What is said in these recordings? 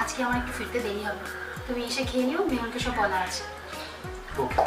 আজকে আমার একটু ফিরতে দেরি হবে। তুমি এসে খেয়ে নিও মেহনকে সব বলা আছে। ওকে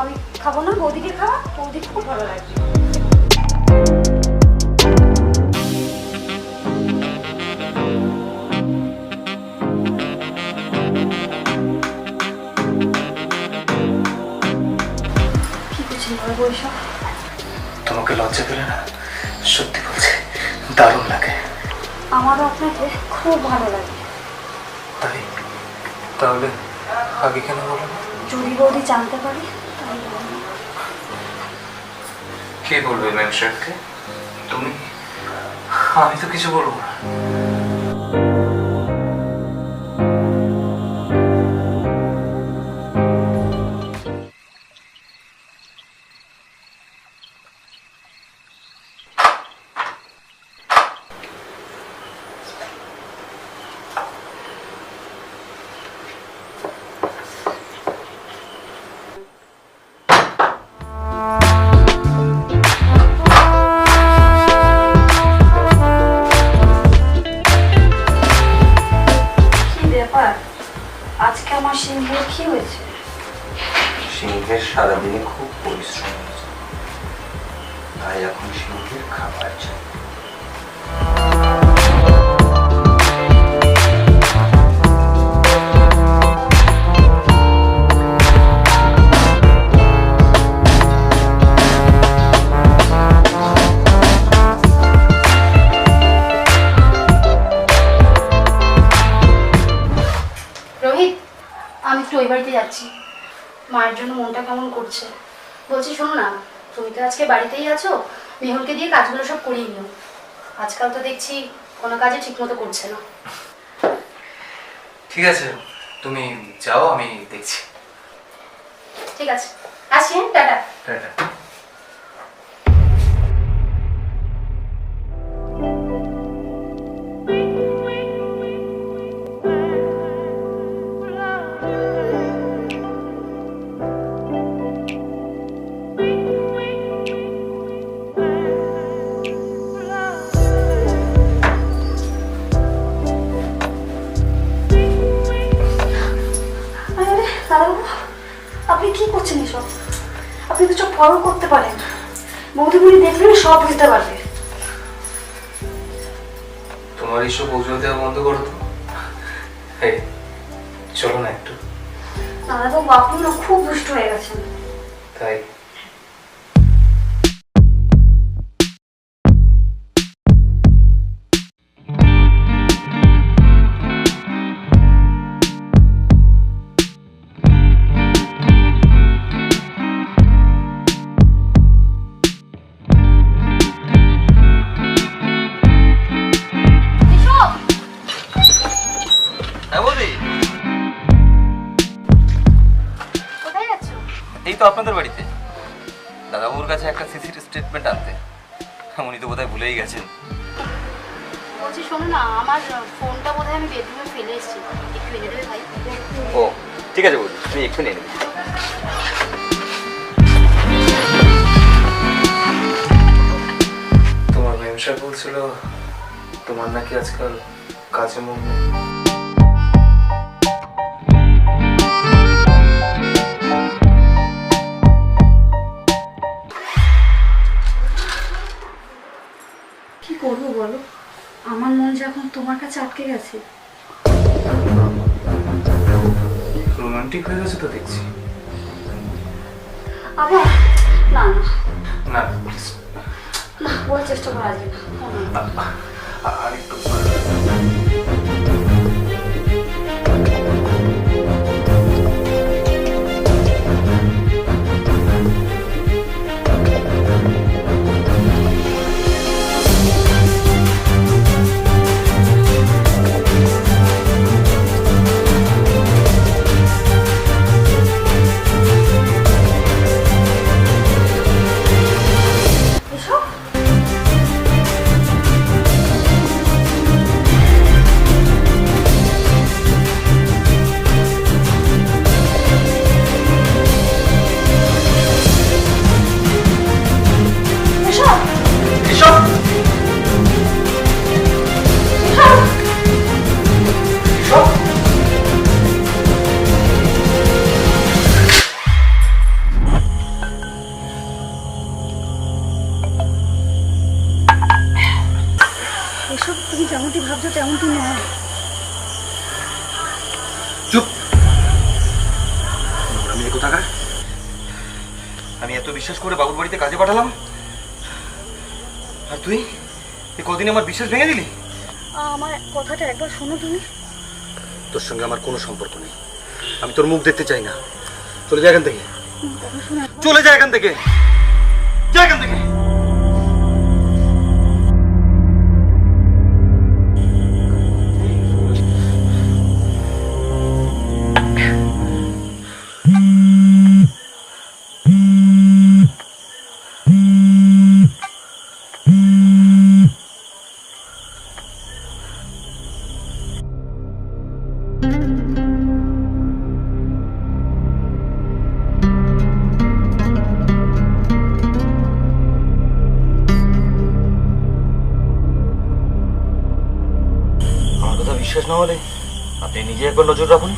আমি খাব না বৌদিকে খাওয়া বৌদি খুব ভালো লাগবে তোমাকে লজ্জা পেলে না? সত্যি বলছি দারুণ লাগে। আমারও আপনাকে খুব ভালো লাগে। তাই? তাহলে আগে কেন বলো? যদি বৌদি জানতে পারি। কে বলবে ম্যাম স্যারকে তুমি? আমি তো কিছু বলব না। সিংহের সারাদিনে খুব পরিশ্রম হয়েছে তাই এখন মায়ের জন্য মনটা কেমন করছে? বলছি শোনো না তুমি তো আজকে বাড়িতেই আছো মেহুলকে দিয়ে কাজগুলো সব করিয়ে নিও। আজকাল তো দেখছি কোনো কাজে ঠিকমতো করছে না। ঠিক আছে তুমি যাও আমি দেখছি। ঠিক আছে। আসি হ্যাঁ টাটা। টাটা। তোমার এইসব অজুহাত দেওয়া বন্ধ করো তো। চলো না একটু। দাদাবাবু তো না খুব দুষ্ট হয়ে গেছেন তাই? তো আপনাদের বাড়িতে। দাদাবাবুর কাছে একটা সিসি স্টেটমেন্ট আনতে। উনি তো বোধহয় ভুলেই গেছেন। বলছি শোনো না আমার ফোনটা বোধহয় আমি বেডরুমে ফেলে এসেছি। একটু এনে দেবে ভাই? ও ঠিক আছে বৌদি তুমি একটু নিয়ে নেবে তোমার মেমসা বলছিল তোমার নাকি আজকাল কাজে মন নেই। তোমার কাছে আটকে গেছে? রোমান্টিক হয়ে গেছে তো দেখছি। আবার? না না। না বল বলার চেষ্টা করা যাবে না। আর একটু এত বিশ্বাস করে বাবুর বাড়িতে কাজে পাঠালাম। আর তুই? এই কদিন আমার বিশ্বাস ভেঙে দিলি? আমার কথাটা একবার শোনো তুমি। তোর সঙ্গে আমার কোনো সম্পর্ক নেই। আমি তোর মুখ দেখতে চাই না। চলে যা এখান থেকে। চলে যা এখান থেকে। যা এখান থেকে। না হলে আপনি নিজে একবার নজর রাখুন।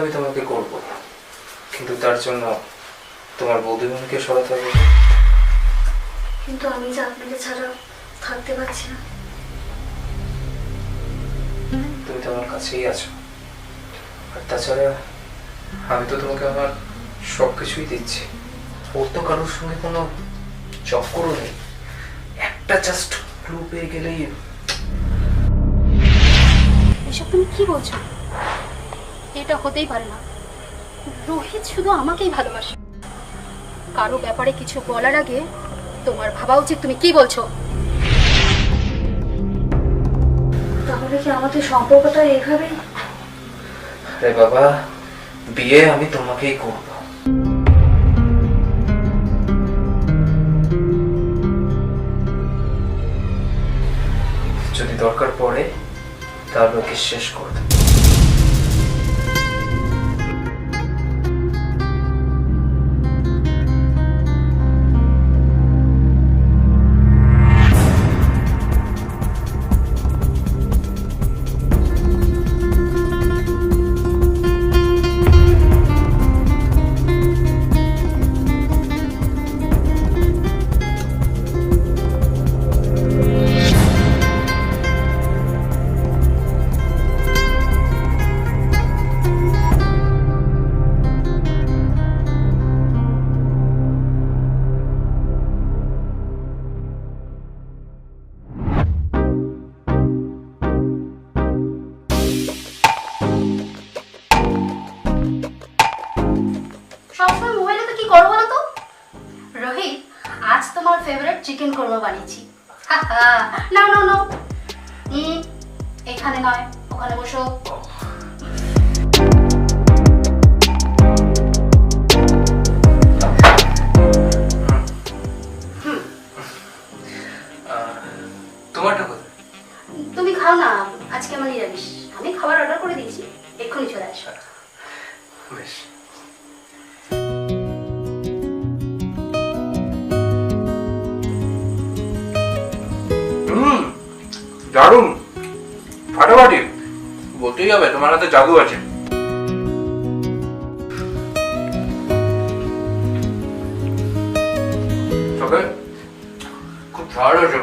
আমি তোমাকে করব। কিন্তু তার জন্য তোমার বৌদিমণিকে সরাতে হবে কিন্তু আমি যে আপনাকে ছাড়া থাকতে পারছি না। তুমি তো আমার কাছেই আছো। আর তাছাড়া আমি তো তোমাকে আমার সব কিছুই দিচ্ছি। ওর তো কারোর সঙ্গে কোনো চক্করও নেই। একটা জাস্ট ক্লু পেয়ে গেলেই এসব তুমি কি বলছো? এটা হতেই পারে না। রোহিত শুধু আমাকেই ভালোবাসে। কারও ব্যাপারে কিছু বলার আগে তোমার ভাবা উচিত তুমি কি বলছো? তাহলে কি আমাদের সম্পর্কটা এইভাবে আরে বাবা, বিয়ে আমি তোমাকেই করব। যদি দরকার পড়ে, তাহলে ওকে শেষ করে চিকেন কোরমা বানিয়েছি। নাও নাও হুম এখানে নয় ওখানে বসো। তোমারটা কোথায়? তুমি খাও না আজকে আমার নিরামিষ। আমি খাবার অর্ডার করে দিয়েছি এক্ষুনি চলে আসো। বেশ। দারুণ। ফাটাফাটি। বলতেই হবে তোমার হাতে জাদু আছে। তবে খুব ভালো হয়েছে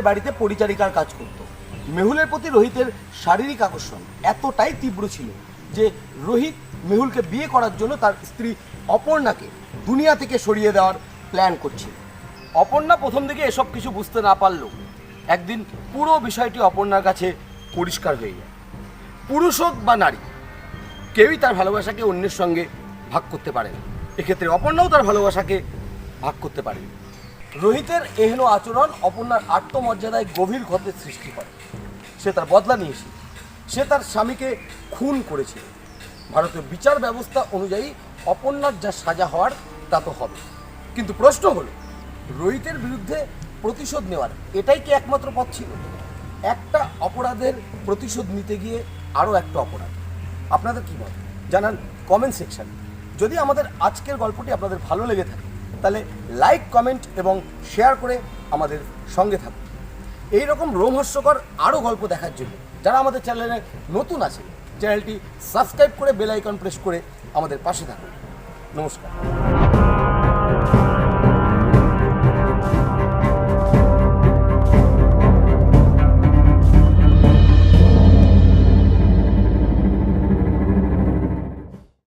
রোহিতের বাড়িতে পরিচারিকার কাজ করত। মেহুলের প্রতি রোহিতের শারীরিক আকর্ষণ এতটাই তীব্র ছিল যে রোহিত মেহুলকে বিয়ে করার জন্য তার স্ত্রী অপর্ণাকে দুনিয়া থেকে সরিয়ে দেওয়ার প্ল্যান করছিল। অপর্ণা প্রথম দিকে এসব কিছু বুঝতে না পারলেও একদিন পুরো বিষয়টি অপর্ণার কাছে পরিষ্কার হয়ে যায়। পুরুষ হোক বা নারী, কেউই তার ভালোবাসাকে অন্যের সঙ্গে ভাগ করতে পারে না। এক্ষেত্রে অপর্ণাও তার ভালোবাসাকে ভাগ করতে পারে রোহিতের এহেন আচরণ অপর্ণার আত্মমর্যাদায় গভীর ক্ষতের সৃষ্টি করে সে তার বদলা নিয়েছে। সে তার স্বামীকে খুন করেছে। ভারতের বিচার ব্যবস্থা অনুযায়ী অপর্ণার যা সাজা হওয়ার তা তো হবে। কিন্তু প্রশ্ন হলো, রোহিতের বিরুদ্ধে প্রতিশোধ নেওয়ার এটাই কি একমাত্র পথ ছিল? একটা অপরাধের প্রতিশোধ নিতে গিয়ে আরও একটা অপরাধ। আপনাদের কী মত? জানান কমেন্ট সেকশানে। যদি আমাদের আজকের গল্পটি আপনাদের ভালো লেগে থাকে তাহলে লাইক কমেন্ট এবং শেয়ার করে আমাদের সঙ্গে থাকুন। এই রকম রোমহস্যকর আরও গল্প দেখার জন্য যারা আমাদের চ্যানেলে নতুন আছে চ্যানেলটি সাবস্ক্রাইব করে বেল আইকন প্রেস করে আমাদের পাশে থাকুন। নমস্কার।